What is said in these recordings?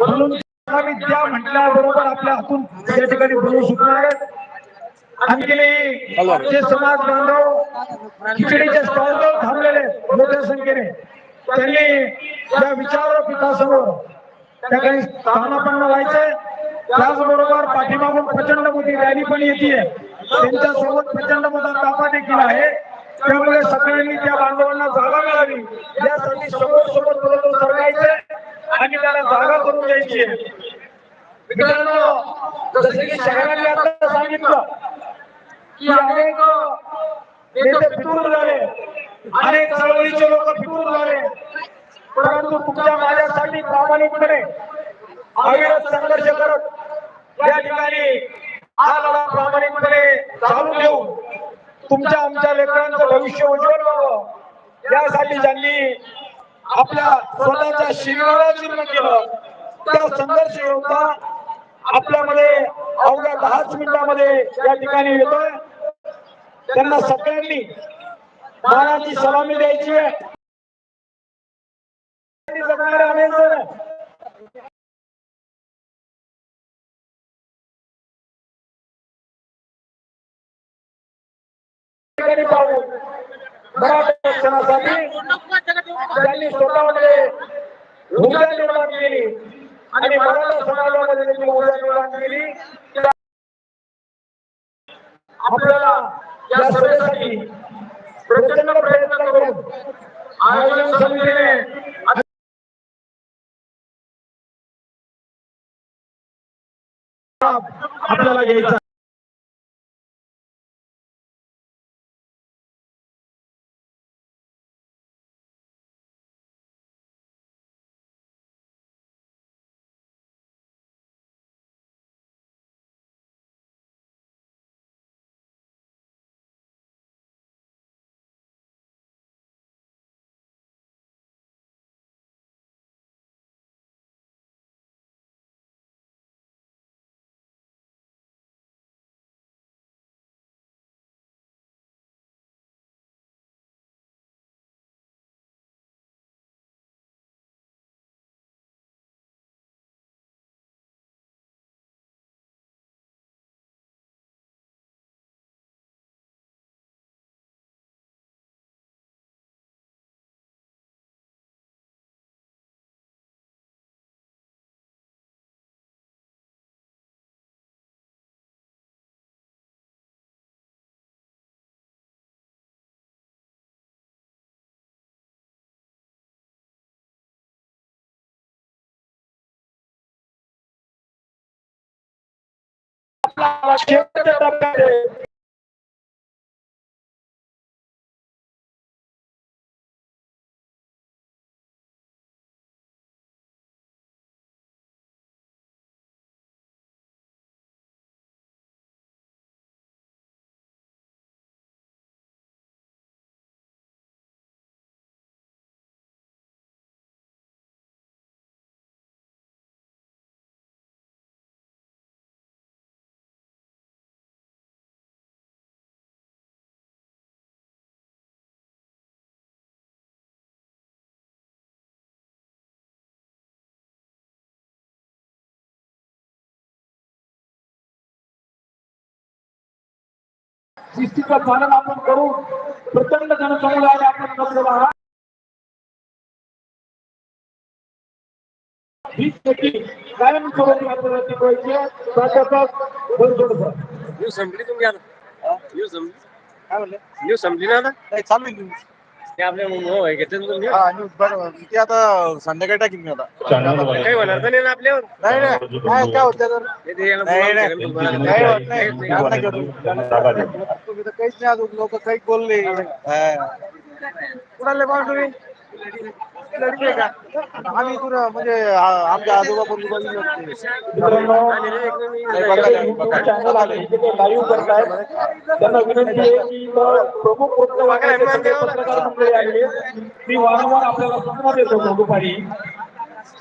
म्हणून विद्या म्हटल्याबरोबर आपल्या हातून त्या ठिकाणी बोलू शकणार आणखी समाज बांधव खिचडीचे स्टॉल थांबलेले मोठ्या संख्येने त्यांनी या विचारपीठासमोर त्या काही स्थानापन्न व्हायचंय. त्याचबरोबर पाठीमागून प्रचंड मोठी रॅली पण येते त्यांच्यासोबत प्रचंड मोठा ताफा देखील आहे. त्यामुळे सगळ्यांनी त्या बांधवांना जागा मिळावी. यासाठी समोर सोबत बरोबर सरकायचे आणि त्याला जागा करून द्यायची मित्रांनो जसे की शहरांनी आता सांगितलं की अनेक नेते फितूर झाले. अनेक चळवळीचे लोक फितूर झाले. परंतु तुमच्या माझ्यासाठी प्रामाणिकपणे अविरत संघर्ष करत या ठिकाणी हा लढा प्रामाणिकपणे चालू ठेवून तुमच्या आमच्या लेकरांचं भविष्य उज्ज्वल व्हावं. यासाठी ज्यांनी आपल्या स्वतःच्या शरीराला जीर्ण केलं त्या संघर्ष योद्धा आपल्यामध्ये अवघ्या दहाच मिनिटामध्ये या ठिकाणी येतोय. त्यांना सगळ्यांनी मानाची सलामी द्यायची आहे. ठिकाणी पाहून मराठा आरक्षणासाठी त्यांनी स्वतःमध्ये ऊर्जा निर्माण केली. आणि मराठा समाजामध्ये त्यांनी ऊर्जा निर्माण केली. आपल्याला या सभेसाठी प्रचंड प्रयत्न करून आयोजन समितीने आपल्याला घ्यायचा आपला शेवटच्या टप्प्यात आहे. शिस्तीचं पालन आपण करू. प्रचंड जनसमुदाय आपण जमलेला आहात. हीच त्याची कायमस्वरूपी आपल्याला टिकवायची न्यूज संपली तुम्ही काय म्हणले? संपली ना चालू मोह आहे घेतले तुम्ही? हा ते आता संध्याकाळी टाकीन मी आता. काही होणार तर नाही ना आपल्यावर? नाही नाही. काय काय होतं तर? ते ते याला नाही, बोलावं नाही. लागेल काही तुम्हाला. होत नाही. तुम्ही तर काहीच नाही अजून. लोक काही बोलले. हा. कुणाले कोण तुम्ही? लढले का आम्ही इथून म्हणजे आ- आमच्या आजोबा पण दुबई होते. मित्रांनो नाही, बघा ना, बघा. चॅनल आहे जे काही लाईव्ह करतायत त्यांना विनंती आहे की इथं प्रमुख वक्ते वागणारे सगळे पत्रकार मंडळी आलेली आहेत. मी वारंवार आपल्याला सूचना देतो होतो दुपारी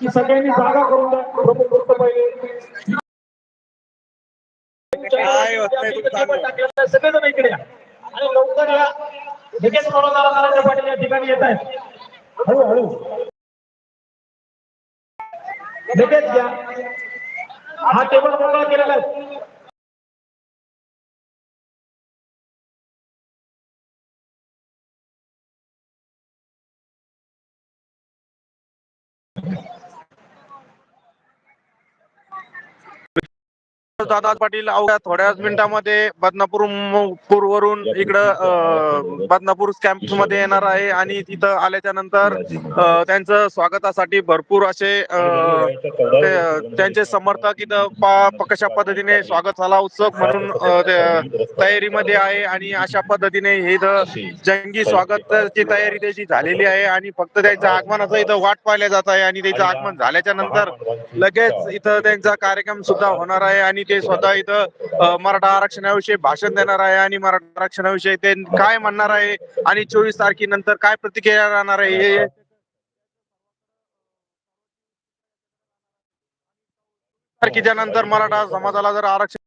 की सगळ्यांनी जागा करून द्या प्रमुख वक्ते पहिले काय होत नाही, तुम्ही सांगा. सगळेजण इकडे या आणि लवकर या लगेच मनोदारा नारायण पाटील या ठिकाणी येत आहेत हळूहळू. लगेच घ्या हा टेबल मोकळा केलेला आहे. दादा पाटील अवघ्या थोड्याच मिनिटांमध्ये बदनापूर पूरवरून इकडं बदनापूर कॅम्पमध्ये येणार आहे आणि तिथं आल्याच्यानंतर त्यांचं स्वागतासाठी भरपूर असे त्यांचे समर्थक इथं कशा पद्धतीने स्वागत झाला उत्सव म्हणून तयारीमध्ये आहे आणि अशा पद्धतीने हे इथं जंगी स्वागताची तयारी त्याची झालेली आहे आणि फक्त त्यांच्या आगमनाचं इथं वाट पाहिल्या जात आहे आणि त्याचं आगमन झाल्याच्यानंतर लगेच इथं त्यांचा कार्यक्रम सुद्धा होणार आहे आणि ते स्वतः इथं मराठा आरक्षणाविषयी भाषण देणार आहे आणि मराठा आरक्षणाविषयी ते काय म्हणणार आहे आणि चोवीस तारखेनंतर काय प्रतिक्रिया राहणार आहे हे तारखेच्या नंतर मराठा समाजाला जर आरक्षण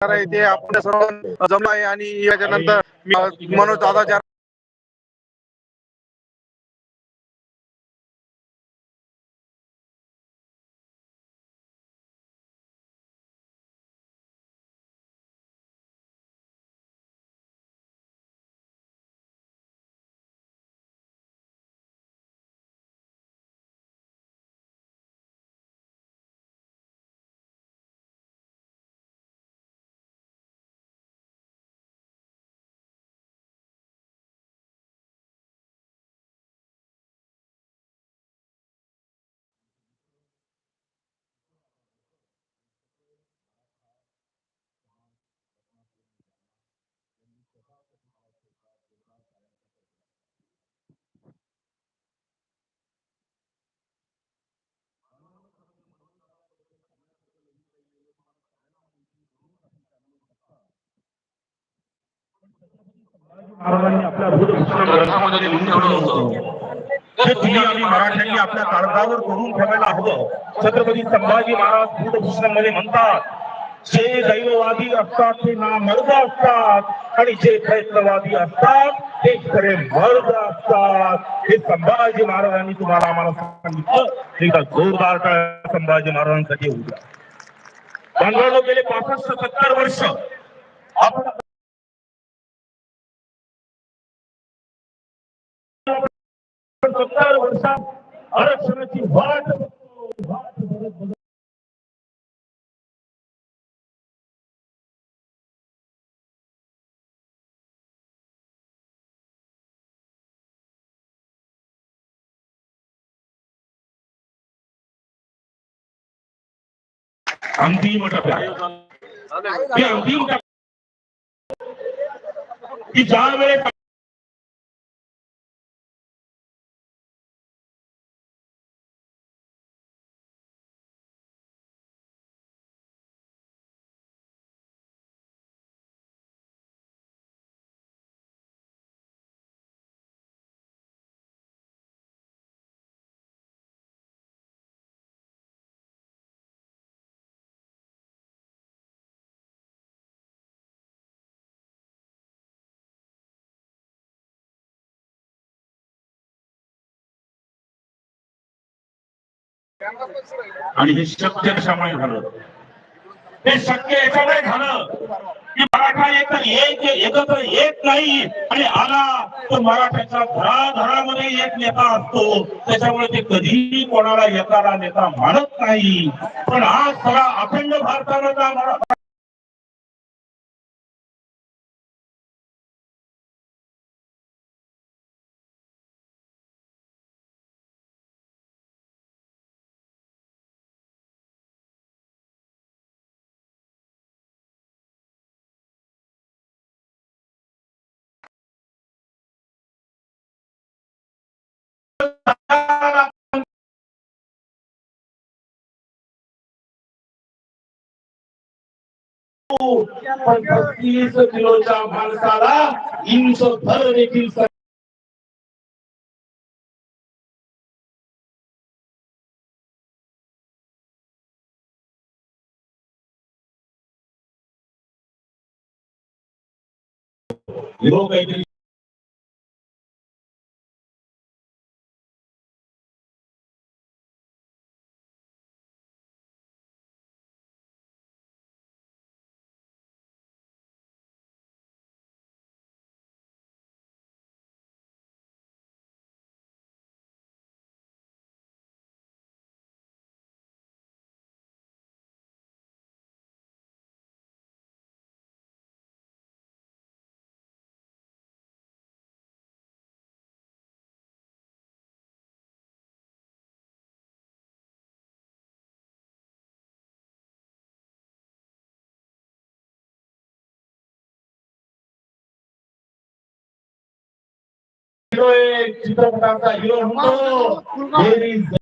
आहे ते आपल्या सर्व जमलं आहे आणि याच्यानंतर मी- मनोज दादा महाराजांनी आपल्या बुधभूषण ग्रंथामध्ये लिहून ठेवलं होतं. ते तुम्ही आम्ही मराठ्यांनी आपल्या काळजावर करून ठेवायला हवं. छत्रपती संभाजी महाराज बुधभूषणमध्ये म्हणतात जे दैववादी असतात ते ना मर्द असतात. आणि जे प्रयत्नवादी असतात ते खरे मर्द असतात. हे संभाजी महाराजांनी तुम्हाला आम्हाला सांगितलं. एकदा जोरदार टाळ्या संभाजी महाराजांसाठी होऊ द्या. बांधवांनो गेले पासष्ट सत्तर वर्ष आपण सत्तर वर्षात आरक्षणाची वाट। वाट बघत बघत अंतिम टप्प्यात अंतिम टप्प्यात की ज्या वेळेस आणि हे शक्य कशामुळे झालं? हे शक्य याच्यामुळे झालं की मराठा एकतर एक एकत्र येत नाही आणि आला तर मराठ्याच्या घराघरामध्ये एक नेता असतो. त्याच्यामुळे ते कधीही कोणाला येताना नेता मानत नाही. पण आज सगळा अखंड भारताला पण पस्तीस किलोच्या माणसाला इंच भर देखील लोक काहीतरी hero, hero, hero, hero, hero, hero,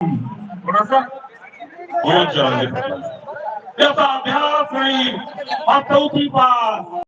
कोणाचा मनोज जरांगे त्याचा अभ्यास नाही हा चौथी पास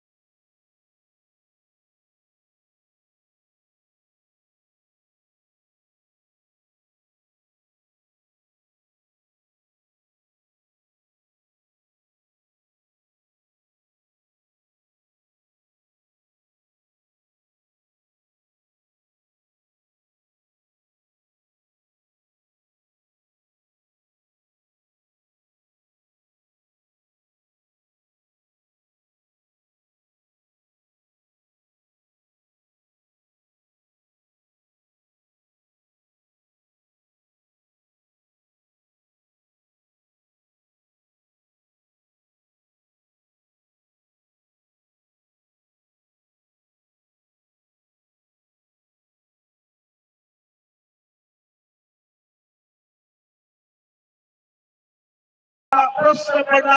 प्रश्न पडला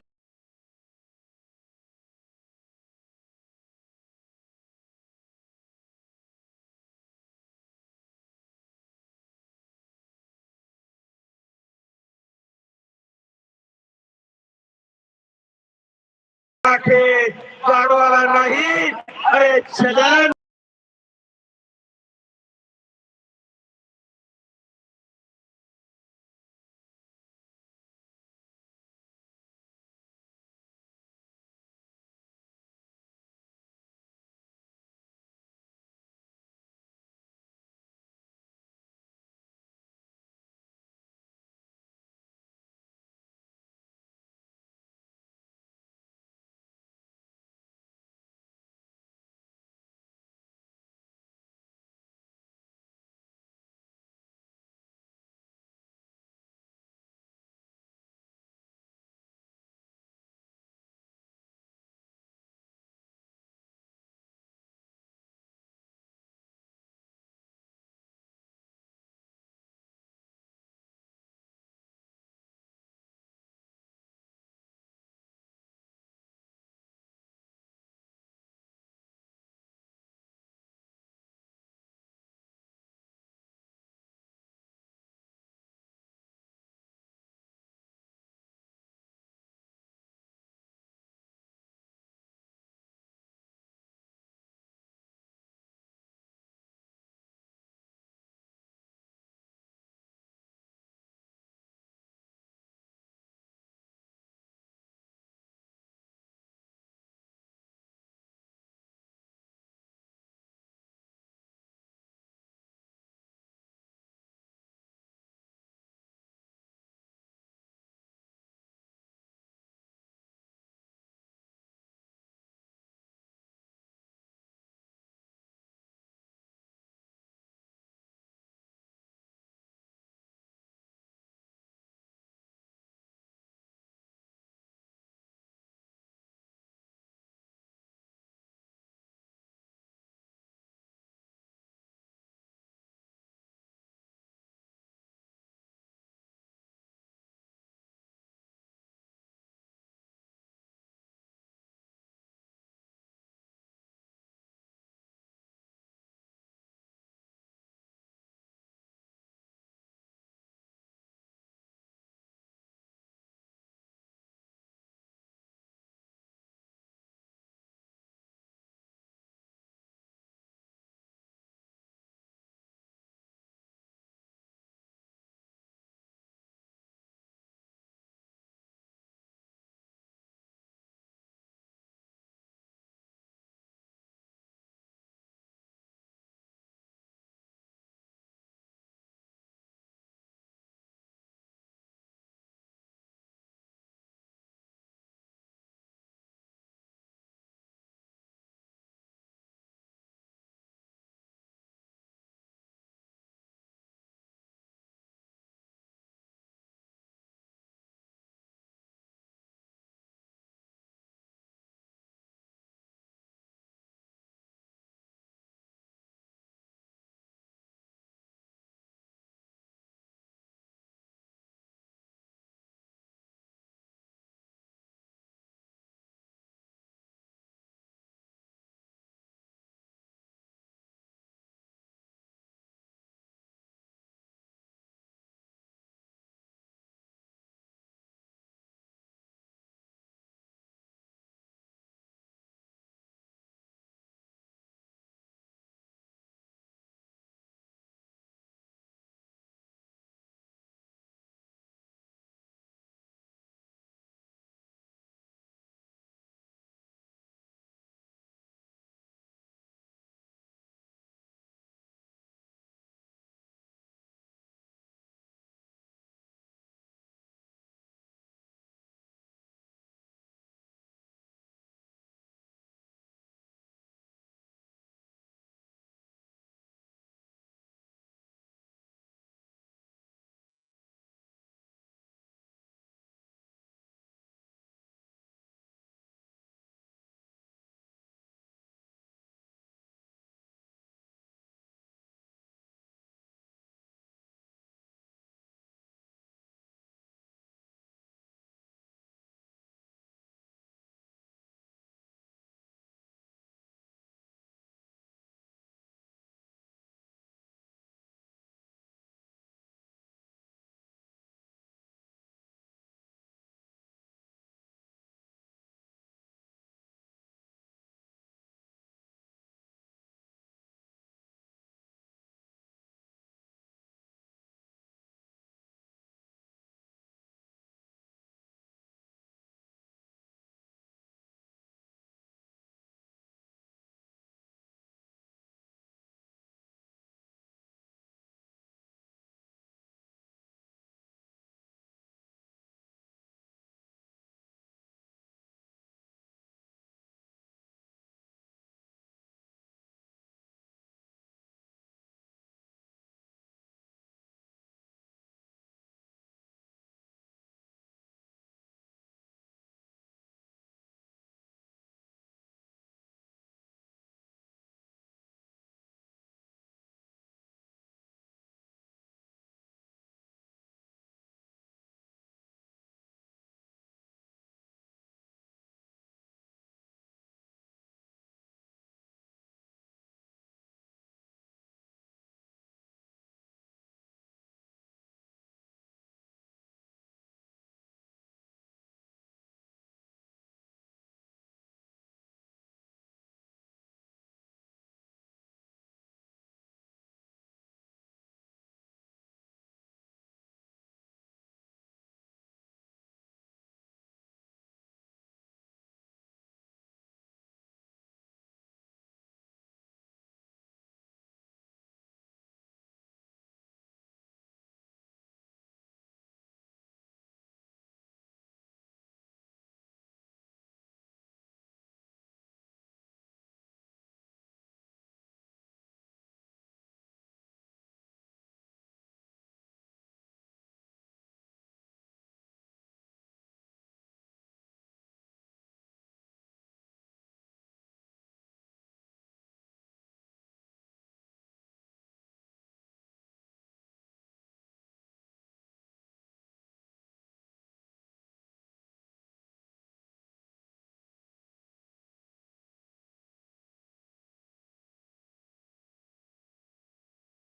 गाडवाला नाही अरे छगन